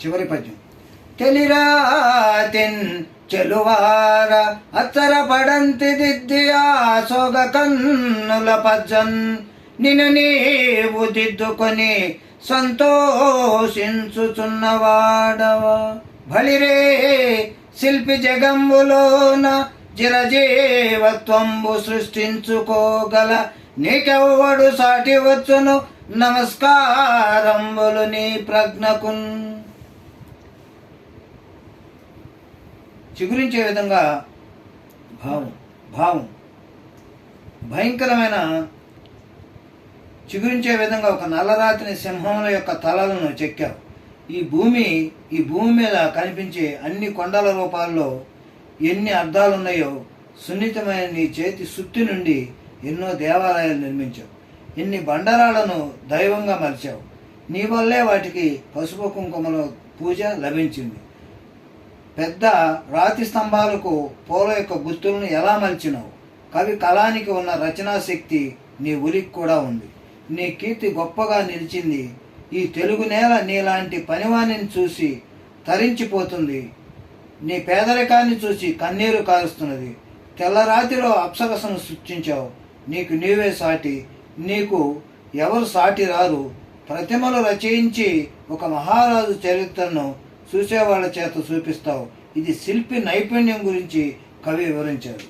చివరి పద్యం. తెలిరాతిన్ చెలువార అత్తర పడంతి దిద్దియా సోగ కన్నుల పజ్జన్ నిన్ను నీవు దిద్దుకొని సంతోషించుచున్నవాడవా. బలిరే శిల్పి జగంబులోన జిరజీవత్వంబు సృష్టించుకోగల నీకెవ్వడు సాటి వచ్చును నమస్కారంబులు నీ ప్రజ్ఞకున్. చిగురించే విధంగా భావం భావం. భయంకరమైన చిగురించే విధంగా ఒక నల్లరాతిని సింహముల యొక్క తలలను చెక్కావు. ఈ భూమి ఈ భూమి మీద కనిపించే అన్ని కొండల రూపాల్లో ఎన్ని అర్థాలున్నాయో సున్నితమైన నీ చేతి సుత్తి నుండి ఎన్నో దేవాలయాలు నిర్మించావు. ఎన్ని బండరాలను దైవంగా మలిచావు. నీ వల్లే వాటికి పసుపు కుంకుమల పూజ లభించింది. పెద్ద రాతి స్తంభాలకు పూల యొక్క గుర్తులను ఎలా మలిచినవు? కవి కళానికి ఉన్న రచనా శక్తి నీ ఉలికి కూడా ఉంది. నీ కీర్తి గొప్పగా నిలిచింది. ఈ తెలుగు నేల నీలాంటి పనివాణిని చూసి తరించిపోతుంది. నీ పేదరికాన్ని చూసి కన్నీరు కారుస్తున్నది. తెల్లరాతిలో అప్సరసను సృష్టించావు. నీకు నీవే సాటి. నీకు ఎవరు సాటి రారు. ప్రతిమలు రచయించి ఒక మహారాజు చరిత్రను చూసేవాళ్ళ చేత చూపిస్తావు. ఇది శిల్పి నైపుణ్యం గురించి కవి వివరించారు